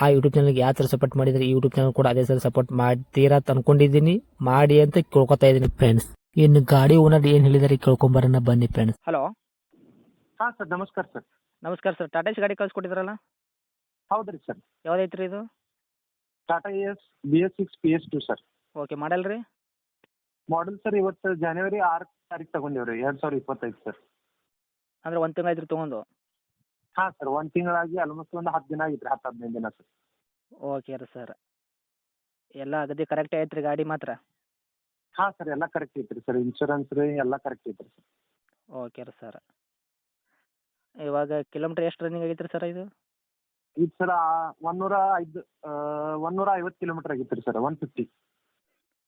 ಆ ಯೂಟ್ಯೂಬ್ ಚಾನಲ್ಗೆ ಯಾವ ಥರ ಸಪೋರ್ಟ್ ಮಾಡಿದರೆ ಈ ಯೂಟ್ಯೂಬ್ ಚಾನಲ್ ಕೂಡ ಅದೇ ಥರ ಸಪೋರ್ಟ್ ಮಾಡ್ತೀರಾ ಅಂತ ಅನ್ಕೊಂಡಿದ್ದೀನಿ. ಮಾಡಿ ಅಂತ ಕೇಳ್ಕೊತಾ ಇದ್ದೀನಿ ಫ್ರೆಂಡ್ಸ್ ಇನ್ನು ಗಾಡಿ ಓನರ್ ಏನು ಹೇಳಿದಾರೆ ಕೇಳ್ಕೊಂಬರೋಣ ಬನ್ನಿ ಫ್ರೆಂಡ್ಸ್ ಹಲೋ ಹಾಂ ಸರ್ ನಮಸ್ಕಾರ ಸರ್. ನಮಸ್ಕಾರ ಸರ್. ಟಾಟಾ ಗಾಡಿ ಕಳ್ಸಿಕೊಟ್ಟಿದ್ರಲ್ಲ? ಹೌದು ರೀ ಸರ್. ಯಾವ್ದೈತೆ ರೀ ಇದು? Tata S B S six P S two sir. Okay model ರೀ? ಮಾಡಲ್ ಸರ್ ಇವತ್ತು ಜನವರಿ ಆರು ತಾರೀಕು ತಗೊಂಡಿವ್ರಿ. ರೀ ಎರಡು ಸಾವಿರದ ಇಪ್ಪತ್ತೈದು ಸರ್. ಅಂದ್ರೆ ಒಂದು ತಿಂಗಳು ರೀ ತೊಗೊಂಡು? ಹಾಂ ಸರ್ ಒಂದು ತಿಂಗಳಾಗಿ ಆಲ್ಮೋಸ್ಟ್ ಒಂದು ಹತ್ತು ದಿನ ಆಗಿತ್ತು ಹತ್ತು ಹದಿನೈದು ದಿನ ಸರ್ ಓಕೆ ರೀ ಸರ್ ಎಲ್ಲ ಅಗದಿ ಕರೆಕ್ಟ್ ಐತ್ರಿ ಗಾಡಿ ಮಾತ್ರ? ಹಾಂ ಸರ್ ಎಲ್ಲ ಕರೆಕ್ಟ್ ಐತ್ರಿ ಸರ್ ಇನ್ಶೂರೆನ್ಸ್ ರೀ ಎಲ್ಲ ಕರೆಕ್ಟ್ ಐತ್ರಿ ಸರ್ ಓಕೆ ರೀ ಸರ್ ಇವಾಗ ಕಿಲೋಮೀಟ್ರ್ ಎಷ್ಟು ರನ್ನಿಂಗ್ ಆಗೈತೆ ರೀ ಸರ್ ಇದು ಇದು ಸರ್ ಒಂದೂರ ಐದು ನೂರ ಐವತ್ತು ಕಿಲೋಮೀಟ್ರ್ ಆಗಿತ್ತು ರೀ ಸರ್ ಒನ್ ಫಿಫ್ಟಿ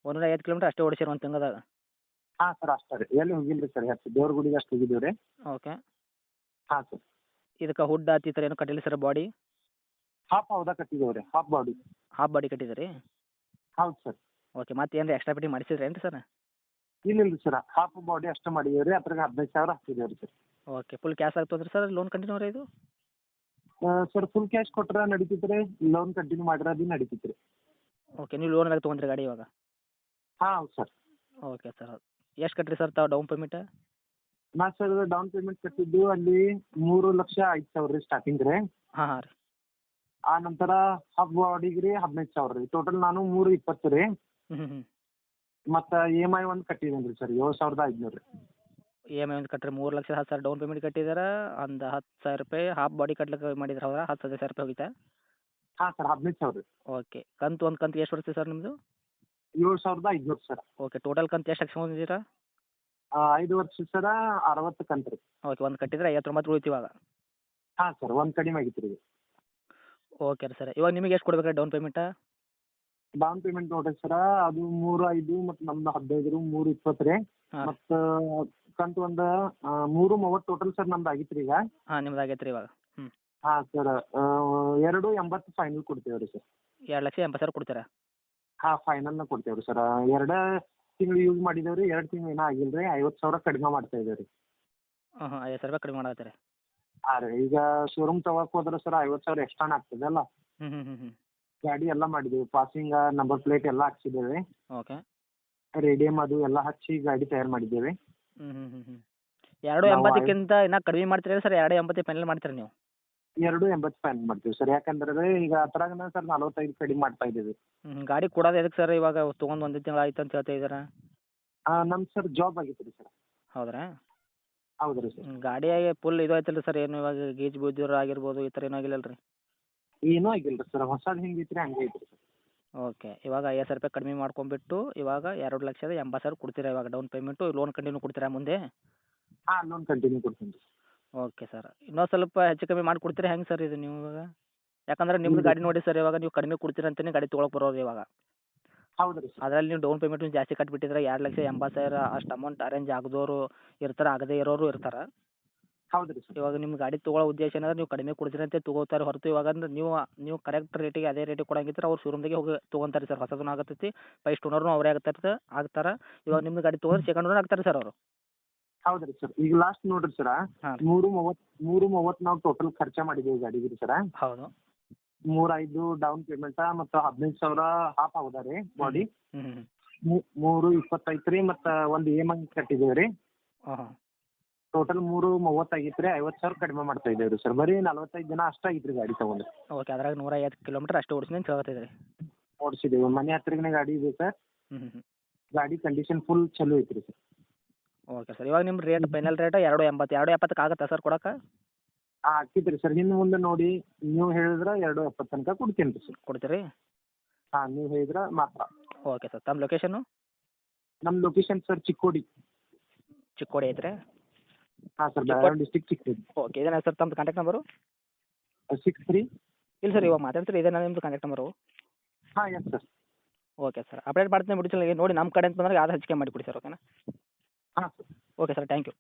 ಒಂದೂರ ಐವತ್ತು ಕಿಲೋಮೀಟ್ರ್ ಅಷ್ಟೇ ಓಡಿಸಿರಿ ಒಂದು ತಿಂಗಳದಾಗ? ಹಾಂ ಸರ್ ಅಷ್ಟೇ ರೀ. ಎಲ್ಲಿ ಹೋಗಿಲ್ಲ ರೀ ಸರ್ ಹೆಚ್ಚು ದೇವ್ರ ಗುಡಿಗೆ ಅಷ್ಟು ಹೋಗಿದ್ದೀವಿ ರೀ ಓಕೆ ಹಾಂ ಸರ್ ಇದಕ್ಕೆ ಹುಡ್ ಹತ್ತಿ ಥರ ಏನು ಕಟ್ಟಿಲ್ಲ ಸರ್ ಬಾಡಿ ಹಾಫ್ ಹೌದಾ ಕಟ್ಟಿದ್ದೇವೆ ರೀ ಹಾಫ್ ಬಾಡಿ ಹಾಫ್ ಬಾಡಿ ಕಟ್ಟಿದ್ದೀರಿ ಹೌದು ಸರ್. ಓಕೆ ಮತ್ತೆ ಏನ್ರಿ ಎಕ್ಸ್ಟ್ರಾ ಫಿಟ್ಟಿಂಗ್ ಮಾಡಿಸಿದ್ರಿ ಏನು ಸರ್? ಇಲ್ಲ ಇಲ್ಲ ಸರ್. ಹಾಫ್ ಬಾಡಿ ಅಷ್ಟು ಮಾಡಿದ್ದೀವಿ ರೀ ಅದ್ರಾಗ ಹದಿನೈದು ಸಾವಿರ ಹಾಕಿದ್ದೇವೆ ರೀ ಸರ್ ಓಕೆ ಫುಲ್ ಕ್ಯಾಶ್ ಆಗ್ತದ್ರಿ ಸರ್ ಲೋನ್ ಕಂಟಿನ್ಯೂ ರೀ ಇದು? ಸರ್ ಫುಲ್ ಕ್ಯಾಶ್ ಕೊಟ್ರೆ ನಡೀತಿದ್ರೆ ರೀ ಲೋನ್ ಕಂಟಿನ್ಯೂ ಮಾಡಿದ್ರೆ ಅದು ನಡೀತೈತೆ ರೀ ಓಕೆ ನೀವು ಲೋನ್ದಾಗ ತೊಗೊಂಡ್ರಿ ಗಾಡಿ ಇವಾಗ? ಹಾಂ ಹೌದು ಸರ್. ಓಕೆ ಸರ್ ಎಷ್ಟು ಕಟ್ಟಿರಿ ಸರ್ ತಾವು ಡೌನ್ ಪೇಮೆಂಟ್ ನಾ ಸರ್ ಡೌನ್ ಪೇಮೆಂಟ್ ಕಟ್ಟಿದ್ದು ಅಲ್ಲಿ ಮೂರು ಲಕ್ಷ ಐದು ಸಾವಿರ ರೀ ಸ್ಟಾರ್ಟಿಂಗ್ ರೀ. ಹಾಂ ಹಾಂ ರೀ. ಆ ನಂತರ ಹಾಫ್ ಬಾಡಿಗೆ ರೀ ಹದಿನೈದು ಸಾವಿರ ರೀ. ಟೋಟಲ್ ನಾನು ಮೂರು ಇಪ್ಪತ್ತು ರೀ. ಹ್ಞೂ ಹ್ಞೂ ಮತ್ತು ಇ ಎಂ ಐ ಒಂದು ಕಟ್ಟಿದ್ದೀನಿ ರೀ ಸರ್ ಏಳು ಸಾವಿರದ ಐದುನೂರು ರೀ. ಇ ಎಂ ಐ ಒಂದು ಕಟ್ಟಿರಿ ಮೂರು ಲಕ್ಷ ಹತ್ತು ಸಾವಿರ ಡೌನ್ ಪೇಮೆಂಟ್ ಕಟ್ಟಿದರ ಒಂದು ಹತ್ತು ಸಾವಿರ ರೂಪಾಯಿ ಹಾಫ್ ಬಾಡಿ ಕಟ್ಲಿಕ್ಕೆ ಮಾಡಿದ್ರ ಹೌದಾ ಹತ್ತು ಹದಿನೈದು ಸಾವಿರ ರೂಪಾಯಿ ಹೋಗಿತ್ತಾ? ಹಾಂ ಸರ್ ಹದಿನೈದು ಸಾವಿರ ರೀ. ಓಕೆ ಕಂತು ಒಂದು ಕಂತು ಎಷ್ಟು ಬರುತ್ತೆ ಸರ್ ನಿಮ್ಮದು ಏಳು ಸಾವಿರದ ಐದುನೂರು ಸರ್ ಓಕೆ ಟೋಟಲ್ ಕಂತು ಎಷ್ಟು ಹಾಕ್ಸ್ಕೊಂಡಿದ್ದೀರಾ ಐದು ವರ್ಷ ಸರ ಅರವತ್ತು ಕಂತು ರೀ ಓಕೆ ಒಂದು ಕಟ್ಟಿದ್ರೆ ಐವತ್ತೊಂಬತ್ತು ಉಳಿತು ಇವಾಗ ಹಾಂ ಸರ್ ಒಂದು ಕಡಿಮೆ ಆಗಿತ್ತು ರೀ. ಓಕೆ ರೀ ಸರ್ ಇವಾಗ ನಿಮಗೆ ಎಷ್ಟು ಕೊಡ್ಬೇಕು ಡೌನ್ ಪೇಮೆಂಟ್? ಡೌನ್ ಪೇಮೆಂಟ್ ನೋಡ್ರಿ ಸರ ಅದು ಮೂರು ಐದು ಮತ್ತು ನಮ್ದು ಹದಿನೈದು ಮೂರು ಇಪ್ಪತ್ತು ರೀ. ಹಾಂ. ಮತ್ತು ಕಂತು ಒಂದು ಆ, ಮೂರು ಮೂವತ್ತು ಟೋಟಲ್ ಸರ್ ನಮ್ದು ಆಗಿತ್ತು ರೀ ಈಗ. ಹಾಂ ನಿಮ್ದು ಆಗೈತೆ ರೀ ಇವಾಗ. ಹ್ಞೂ ಹಾಂ ಸರ್ ಎರಡು ಎಂಬತ್ತು ಫೈನಲ್ ಕೊಡ್ತೇವೆ ರೀ ಸರ್. ಎರಡು ಲಕ್ಷ ಎಂಬತ್ತು ಸಾವಿರ ಕೊಡ್ತೀರಾ? ಹಾಂ ಫೈನಲ್ನ ಕೊಡ್ತೇವೆ ರೀ ಸರ್. ಎರಡು ತಿಂಗಳು ಯೂಸ್ ಮಾಡಿದವರು ರೀ ಎರಡು ತಿಂಗಳು ಏನೂ ಆಗಿಲ್ಲ ರೀ ಐವತ್ತು ಸಾವಿರ ಕಡಿಮೆ ಮಾಡ್ತಾ ಇದ್ದೇವೆ ರೀ ಹಾಂ ಹಾಂ ಐದು ಸಾವಿರ ರೂಪಾಯಿ ಕಡಿಮೆ ಮಾಡತ್ತೀರಿ? ಹಾಂ ರೀ ಈಗ ಶೋರೂಮ್ ತಗೋಕೆ ಹೋದ್ರೆ ಸರ್ ಐವತ್ತು ಸಾವಿರ ಎಕ್ಸ್ಟ್ರಾನ ಆಗ್ತದೆ ಅಲ್ಲ? ಹ್ಞೂ ಹ್ಞೂ ಹ್ಞೂ ಹ್ಞೂ ಗಾಡಿ ಎಲ್ಲ ಮಾಡಿದ್ದೀವಿ ಪಾಸಿಂಗ ನಂಬರ್ ಪ್ಲೇಟ್ ಎಲ್ಲ ಹಾಕ್ಸಿದ್ದೇವೆ. ಓಕೆ. ರೇಡಿಯಮ್ ಅದು ಎಲ್ಲ ಹಚ್ಚಿ ಗಾಡಿ ತಯಾರು ಮಾಡಿದ್ದೇವೆ. ಹ್ಞೂ ಹ್ಞೂ ಹ್ಞೂ ಹ್ಞೂ ಎರಡು ನಾವು ಎಂಬತ್ತಕ್ಕಿಂತ ಇನ್ನೂ ಕಡಿಮೆ ಮಾಡ್ತೀರಾ ಸರ್ ಎರಡು ಎಂಬತ್ತು ಫೈನಲ್ ಮಾಡ್ತೀರಾ ನೀವು? ಎರಡು ಎಂಬತ್ತು ಫೈನಲ್ ಮಾಡ್ತೀವಿ ಸರ್ ಯಾಕಂದ್ರೆ ಈಗ ಅದ್ರಾಗನ ಸರ್ ನಲವತ್ತೈದು ಕಡಿಮೆ ಮಾಡ್ತಾ ಇದ್ದೀವಿ. ಹ್ಞೂ ಗಾಡಿ ಕೊಡೋದು ಎದಕ್ಕೆ ಸರ್ ಇವಾಗ ತೊಗೊಂಡು ಒಂದು ತಿಂಗಳು ಆಯ್ತು ಅಂತ ಹೇಳ್ತಾ ಇದ್ದೀರಾ? ನಮ್ಮ ಸರ್ ಜಾಬ್ ಆಗಿತ್ತು ರೀ ಸರ್ ಹೌದ್ರಾ? ಹೌದು ರೀ ಸರ್ ಗಾಡಿ ಗಾಡಿಯಾಗೆ ಫುಲ್ ಇದು ಆಯ್ತಲ್ಲ ಸರ್ ಏನು ಇವಾಗ ಗೀಜ್ ಬುದ್ದಿರೋ ಆಗಿರ್ಬೋದು ಈ ಥರ ಏನೂ ಆಗಿಲ್ಲಲ್ಲ ರೀ ಏನೂ ಆಗಿಲ್ಲ ರೀ ಸರ್ ಹೊಸದು ಹೆಂಗೆ ರೀ ಹಂಗೆ ಐತ್ರಿ ಸರ್ ಓಕೆ ಇವಾಗ ಐವತ್ತು ಸಾವಿರ ರೂಪಾಯಿ ಕಡಿಮೆ ಮಾಡ್ಕೊಂಡ್ಬಿಟ್ಟು ಇವಾಗ ಎರಡು ಲಕ್ಷದ ಎಂಬತ್ತು ಸಾವಿರ ಕೊಡ್ತೀರಾ ಇವಾಗ ಡೌನ್ ಪೇಮೆಂಟು ಲೋನ್ ಕಂಟಿನ್ಯೂ ಕೊಡ್ತೀರಾ ಮುಂದೆ? ಹಾಂ ಲೋನ್ ಕಂಟಿನ್ಯೂ ಕೊಡ್ತೀನಿ ರೀ ಓಕೆ ಸರ್. ಇನ್ನೊಂದು ಸ್ವಲ್ಪ ಹೆಚ್ಚು ಕಮ್ಮಿ ಮಾಡಿ ಕೊಡ್ತೀರಾ? ಹೆಂಗೆ ಸರ್ ಇದು ನೀವು ಇವಾಗ? ಯಾಕಂದ್ರೆ ನಿಮ್ದು ಗಾಡಿ ನೋಡಿ ಸರ್ ಇವಾಗ ನೀವು ಕಡಿಮೆ ಕೊಡ್ತೀರ ಅಂತಲೇ ಗಾಡಿ ತೊಗೊಳಕ್ಕೆ ಬರೋದು ಇವಾಗ. ಹೌದು ರೀ ಸರ್. ಅದರಲ್ಲಿ ನೀವು ಡೌನ್ ಪೇಮೆಂಟ್ ಜಾಸ್ತಿ ಕಟ್ಬಿಟ್ಟಿದ್ರೆ ಎರಡು ಲಕ್ಷ ಎಂಬತ್ತು ಸಾವಿರ ಅಷ್ಟು ಅಮೌಂಟ್ ಅರೇಂಜ್ ಆಗದವರು ಇರ್ತಾರೆ ಆಗದೆ ಇರೋರು ಇರ್ತಾರೆ. ಹೌದು ರೀ ಸರ್. ಇವಾಗ ನಿಮ್ಮ ಗಾಡಿ ತೊಗೊಳ್ಳೋ ಉದ್ದೇಶ ಏನಂದ್ರೆ ನೀವು ಕಡಿಮೆ ಕೊಡ್ತೀರಿ ಅಂತ ತೊಗೋತಾರೆ ಹೊರತು ಇವಾಗ ಅಂದ್ರೆ ನೀವು ನೀವು ಕರೆಕ್ಟ್ ರೇಟಿಗೆ ಅದೇ ರೇಟಿಗೆ ಕೊಡಂಗಿದ್ರೆ ಅವ್ರು ಶೋರೂಮ್ದಾಗೆ ಹೋಗಿ ತೊಗೊಂತಾರೆ ಸರ್. ಹೊಸದೂ ಆಗತ್ತೈತಿ ಫಸ್ಟ್ ಓನರ್ನು ಅವರೇ ಆಗ್ತಾರೆ ಆಗ್ತಾರೆ. ಇವಾಗ ನಿಮ್ಮ ಗಾಡಿ ತೊಗೊಂಡ್ರೆ ಸೆಕೆಂಡ್ ಓನರ್ ಆಗ್ತಾರೆ ಸರ್ ಅವರು. ಹೌದು ರೀ ಸರ್ ಈಗ ಲಾಸ್ಟ್ ನೋಡ್ರಿ ಸರ ಹಾಂ ಮೂರು ಮೂವತ್ ಮೂರು ಮೂವತ್ ನಾವು ಟೋಟಲ್ ಖರ್ಚ ಮಾಡಿದ್ದೀವಿ ಗಾಡಿಗೆ ರೀ ಸರ ಹೌದು. ಮೂರು ಐದು ಡೌನ್ ಪೇಮೆಂಟ ಮತ್ತ ಹದಿನೈದು ಸಾವಿರ ಹಾಫ್ ಹೌದಾ ರೀ ಬಾಡಿ ಹ್ಞೂ ಹ್ಞೂ ಮೂರು ಇಪ್ಪತ್ತೈತೆ ಮತ್ತ ಮತ್ತು ಒಂದು ಇ ಎಂ ಐ ಕಟ್ಟಿದ್ದೇವೆ ರೀ. ಹಾಂ. ಹಾಂ ಟೋಟಲ್ ಮೂರು ಮೂವತ್ತಾಗಿತ್ತು ರೀ ಐವತ್ತು ಸಾವಿರ ಕಡಿಮೆ ಮಾಡ್ತಾ ಇದ್ದೇವೆ ರೀ ಸರ್ ಬರೀ ನಲ್ವತ್ತೈದು ದಿನ ಅಷ್ಟ ಐತ್ರಿ ರೀ ಗಾಡಿ ತಗೊಂಡ್ರಿ ಓಕೆ ಅದ್ರಾಗ ನೂರ ಐವತ್ತು ಕಿಲೋಮೀಟ್ರ್ ಅಷ್ಟು ಓಡಿಸಿ ಅಂತ ಹೇಳ್ತಿದ್ರಿ. ಓಡಿಸಿದೀವಿ ಮನೆ ಹತ್ರನೇ ಗಾಡಿ ಇದೆ ಸರ್ ಹ್ಞೂ ಹ್ಞೂ ಗಾಡಿ ಕಂಡೀಷನ್ ಫುಲ್ ಚಲೋ ಐತ್ರಿ ಸರ್ ಓಕೆ ಸರ್ ಇವಾಗ ನಿಮ್ಮ ರೇಟ್ ಫೈನಲ್ ರೇಟ್ ಎರಡು ಎಂಬತ್ತು ಎರಡು ಎಪ್ಪತ್ತಕ್ಕೆ ಆಗುತ್ತಾ ಸರ್ ಕೊಡಕ್ಕೆ? ಹಾಂ ಆಗ್ತೈತೆ ಸರ್ ಹಿಂದೆ ಮುಂದೆ ನೋಡಿ ನೀವು ಹೇಳಿದ್ರೆ ಎರಡು ಎಪ್ಪತ್ತು ತನಕ ಕೊಡ್ತೀನಿ ರೀ ಸರ್ ಕೊಡ್ತೀರಿ? ಹಾಂ ನೀವು ಹೇಳಿದ್ರೆ ಮಾತ್ರ. ಓಕೆ ಸರ್ ತಮ್ಮ ಲೊಕೇಶನ್ನು ನಮ್ಮ ಲೊಕೇಶನ್ ಸರ್ ಚಿಕ್ಕೋಡಿ. ಚಿಕ್ಕೋಡಿ ಐತ್ರಿ? ಹಾಂ sir. Belagavi district Chikkodi. Okay ಇದೇನಾ ಸರ್ ತಮ್ಮದು ಕಾಂಟ್ಯಾಕ್ಟ್ ನಂಬರು ಸಿಕ್ಸ್ ತ್ರೀ ಇಲ್ಲ ಸರ್ ಇವಾಗ ಮಾತಾಡ್ತೀರಿ ಇದೇನಾ ನಿಮ್ಮದು ಕಾಂಟ್ಯಾಕ್ಟ್ ನಂಬರು ಹಾಂ yes sir okay sir update ಮಾಡ್ತೀನಿ ಬಿಡಿ ಸರ್ ನೋಡಿ ನಮ್ಮ ಕಡೆ ಅಂತ ಬಂದಾಗ ಯಾರು ಹಂಚಿಕೆ ಮಾಡಿಕೊಡಿ ಸರ್ ಓಕೆನಾ ಹಾಂ ಓಕೆ ಸರ್ ಥ್ಯಾಂಕ್ ಯು